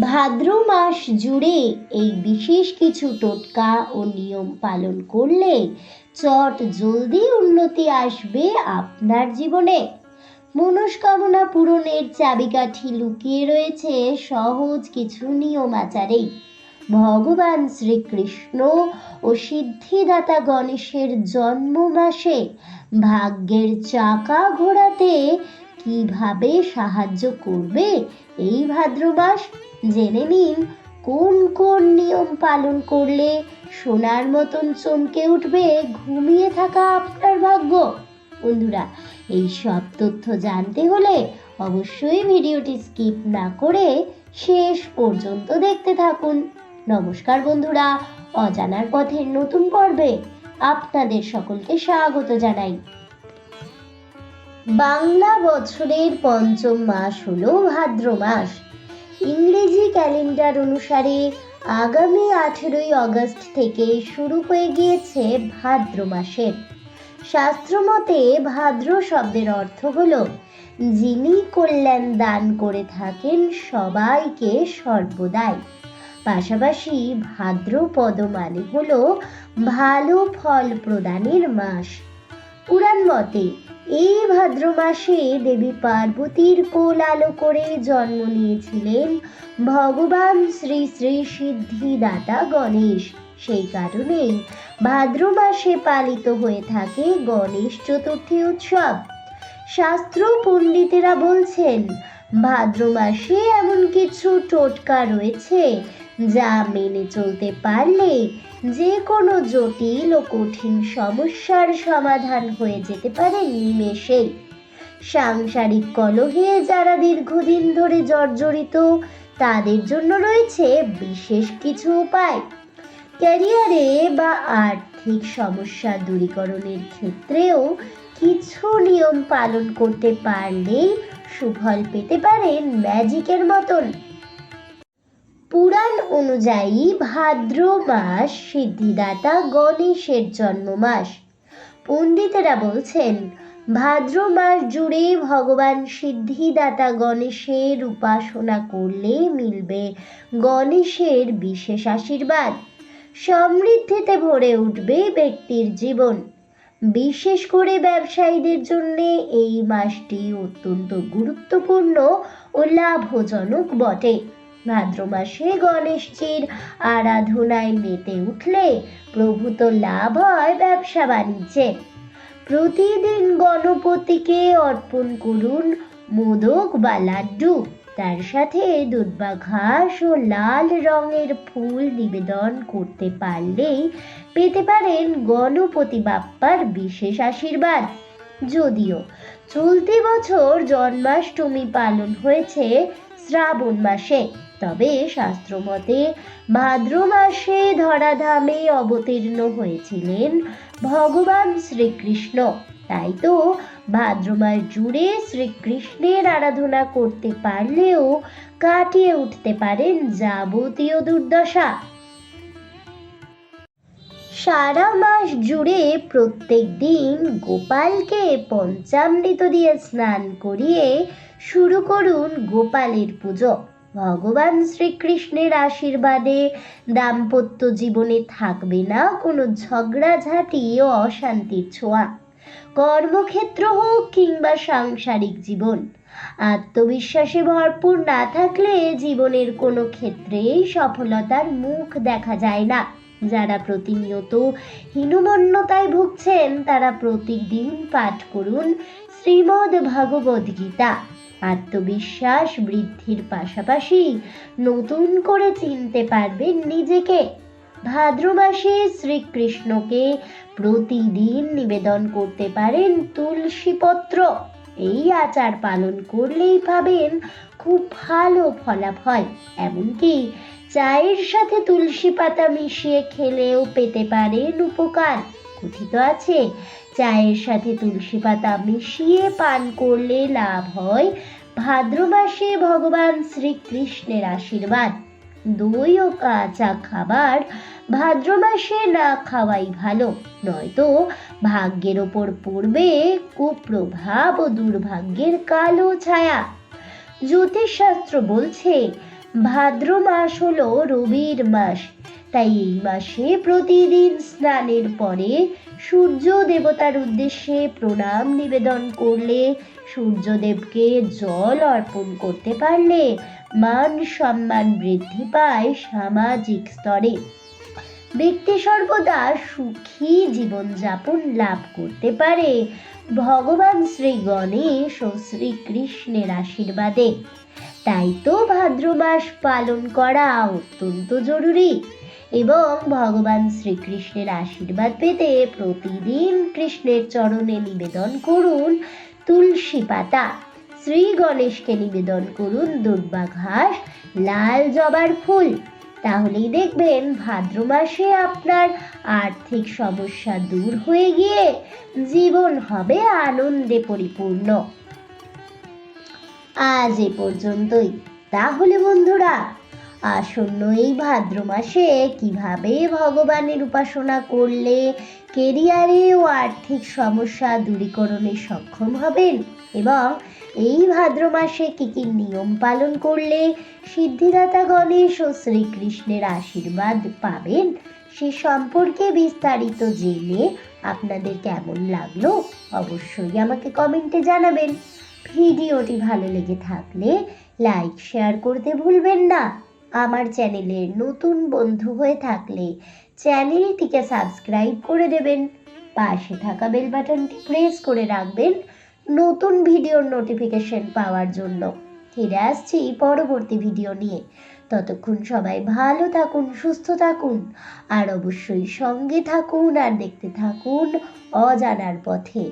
ভাদ্র মাস জুড়ে এই বিশেষ কিছু টোটকা ও নিয়ম পালন করলে চট জলদি উন্নতি আসবে আপনার জীবনে। মনস্কামনা পূরণের চাবিকাঠি লুকিয়ে রয়েছে সহজ কিছু নিয়ম আচারেই। ভগবান শ্রীকৃষ্ণ ও সিদ্ধিদাতা গণেশের জন্ম মাসে ভাগ্যের চাকা ঘোরাতে কীভাবে সাহায্য করবে এই ভাদ্রবাস? জেনে নিন, কোন কোন নিয়ম পালন করলে সোনার মতন চমকে উঠবে ঘুমিয়ে থাকা আপনার ভাগ্য? বন্ধুরা, এই সব তথ্য জানতে হলে অবশ্যই ভিডিওটি স্কিপ না করে শেষ পর্যন্ত দেখতে থাকুন। নমস্কার বন্ধুরা, অজানার পথের নতুন পর্বে আপনাদের সকলকে স্বাগত জানাই। বাংলা বছরের পঞ্চম মাস হল ভাদ্র মাস। ইংরেজি ক্যালেন্ডার অনুসারে আগামী আঠেরোই অগস্ট থেকে শুরু হয়ে গিয়েছে ভাদ্র মাসের। শাস্ত্রমতে ভাদ্র শব্দের অর্থ হলো, যিনি কল্যাণ দান করে থাকেন সবাইকে সর্বদাই। পাশাপাশি ভাদ্রপদ মানে হল ভালো ফল প্রদানের মাস। পুরাণ মতে এই ভাদ্র মাসে দেবী পার্বতীর কোল আলো করে জন্ম নিয়েছিলেন ভগবান শ্রী শ্রী সিদ্ধিদাতা গণেশ। সেই কারণেই ভাদ্র মাসে পালিত হয়ে থাকে গণেশ চতুর্থী উৎসব। শাস্ত্র পণ্ডিতেরা বলছেন ভাদ্র মাসে এমন কিছু টোটকা রয়েছে যা মেনে চলতে পারলে যে কোনো জটিল ও কঠিন সমস্যার সমাধান হয়ে যেতে পারে নিমেষেই সাংসারিক কলহে যারা দীর্ঘদিন ধরে জর্জরিত, তাদের জন্য রয়েছে বিশেষ কিছু উপায়। ক্যারিয়ারে বা আর্থিক সমস্যা দূরীকরণের ক্ষেত্রেও কিছু নিয়ম পালন করতে পারলেই সুফল পেতে পারেন ম্যাজিকের মতন। পুরাণ অনুযায়ী ভাদ্র মাস সিদ্ধিদাতা গণেশের জন্ম মাস পণ্ডিতেরা বলছেন, ভাদ্র মাস জুড়ে ভগবান সিদ্ধিদাতা গণেশের উপাসনা করলে মিলবে গণেশের বিশেষ আশীর্বাদ। সমৃদ্ধিতে ভরে উঠবে ব্যক্তির জীবন। বিশেষ করে ব্যবসায়ীদের জন্য এই মাসটি অত্যন্ত গুরুত্বপূর্ণ ও লাভজনক বটে। ভাদ্র মাসে গণেশজির আরাধনায় মেতে উঠলে প্রভূত লাভ হয় ব্যবসা বাণিজ্যে। প্রতিদিন গণপতিকে অর্পণ করুন মোদক বা লাড্ডু। তার সাথে দুর্বা ঘাস ও লাল রঙের ফুল নিবেদন করতে পারলেই পেতে পারেন গণপতি বাপ্পার বিশেষ আশীর্বাদ। যদিও চলতি বছর জন্মাষ্টমী পালন হয়েছে শ্রাবণ মাসে, তবে শাস্ত্রমতে ভাদ্র মাসে ধরাধামে অবতীর্ণ হয়েছিলেন ভগবান শ্রীকৃষ্ণ। তাই তো ভাদ্র মাস জুড়ে শ্রীকৃষ্ণের আরাধনা করতে পারলেও কাটিয়ে উঠতে পারেন যাবতীয় দুর্দশা। সারা মাস জুড়ে প্রত্যেক দিন গোপালকে পঞ্চামৃত দিয়ে স্নান করিয়ে শুরু করুন গোপালের পুজো। ভগবান শ্রীকৃষ্ণের আশীর্বাদে দাম্পত্য জীবনে থাকবে না কোনো ঝগড়াঝাঁটি ও অশান্তির ছোঁয়া। কর্মক্ষেত্র হোক কিংবা সাংসারিক জীবন, আত্মবিশ্বাসে ভরপুর না থাকলে জীবনের কোনো ক্ষেত্রেই সফলতার মুখ দেখা যায় না। যারা প্রতিনিয়ত হীনমন্যতায় ভুগছেন, তারা প্রতিদিন পাঠ করুন শ্রীমদ্ ভগবদ্ গীতা। আত্মবিশ্বাস বৃদ্ধির পাশাপাশি নতুন করে চিনতে পারবেন নিজেকে। ভাদ্র মাসে শ্রীকৃষ্ণকে প্রতিদিন নিবেদন করতে পারেন তুলসী পত্র এই আচার পালন করলেই পাবেন খুব ভালো ফলাফল। এমনকি চায়ের সাথে তুলসী পাতা মিশিয়ে খেলেও পেতে পারেন উপকার। কথিত আছে, চায়ের সাথে তুলসী পাতা মিশিয়ে পান করলে লাভ হয় ভাদ্র মাসে ভগবান শ্রীকৃষ্ণের আশীর্বাদ। দই ও কাঁচা খাবার ভাদ্র মাসে না খাওয়াই ভালো। নয়তো ভাগ্যের ওপর পড়বে কুপ্রভাব ও দুর্ভাগ্যের কালো ছায়া। জ্যোতিষশাস্ত্র বলছে ভাদ্র মাস হলো রবির মাস। তাই এই মাসে প্রতিদিন স্নানের পরে সূর্য দেবতার উদ্দেশ্যে প্রণাম নিবেদন করলে সূর্যদেবকে জল অর্পণ করতে পারলে মান সম্মান বৃদ্ধি পায় সামাজিক স্তরে। ব্যক্তি সর্বদা সুখী জীবনযাপন লাভ করতে পারে। ভগবান শ্রী গণেশ ও শ্রীকৃষ্ণের আশীর্বাদে। তাই তো ভাদ্র মাস পালন করা অত্যন্ত জরুরি এবং ভগবান শ্রীকৃষ্ণের আশীর্বাদ পেতে প্রতিদিন কৃষ্ণের চরণে নিবেদন করুন তুলসী পাতা। শ্রী গণেশকে নিবেদন করুন দুর্বা ঘাস লাল জবার ফুল। তাহলেই দেখবেন ভাদ্র মাসে আপনার আর্থিক সমস্যা দূর হয়ে গিয়ে জীবন হবে আনন্দে পরিপূর্ণ। আজ এ পর্যন্তই। তাহলে বন্ধুরা, আসন্ন এই ভাদ্র মাসে কীভাবে ভগবানের উপাসনা করলে কেরিয়ারে ও আর্থিক সমস্যা দূরীকরণে সক্ষম হবেন এবং এই ভাদ্র মাসে কি কি নিয়ম পালন করলে সিদ্ধিদাতা গণেশ ও শ্রীকৃষ্ণের আশীর্বাদ পাবেন সে সম্পর্কে বিস্তারিত জেনে আপনাদের কেমন লাগল অবশ্যই আমাকে কমেন্টে জানাবেন। ভিডিওটি ভালো লেগে থাকলে লাইক, শেয়ার করতে ভুলবেন না। আমার চ্যানেলের নতুন বন্ধু হয়ে থাকলে চ্যানেলটিকে সাবস্ক্রাইব করে দেবেন। পাশে থাকা বেল বাটনটি প্রেস করে রাখবেন। নতুন ভিডিওর নোটিফিকেশন পাওয়ার জন্য। ফিরে আসছি পরবর্তী ভিডিও নিয়ে। ততক্ষণ সবাই ভালো থাকুন, সুস্থ থাকুন, আর অবশ্যই সঙ্গে থাকুন আর দেখতে থাকুন অজানার পথে।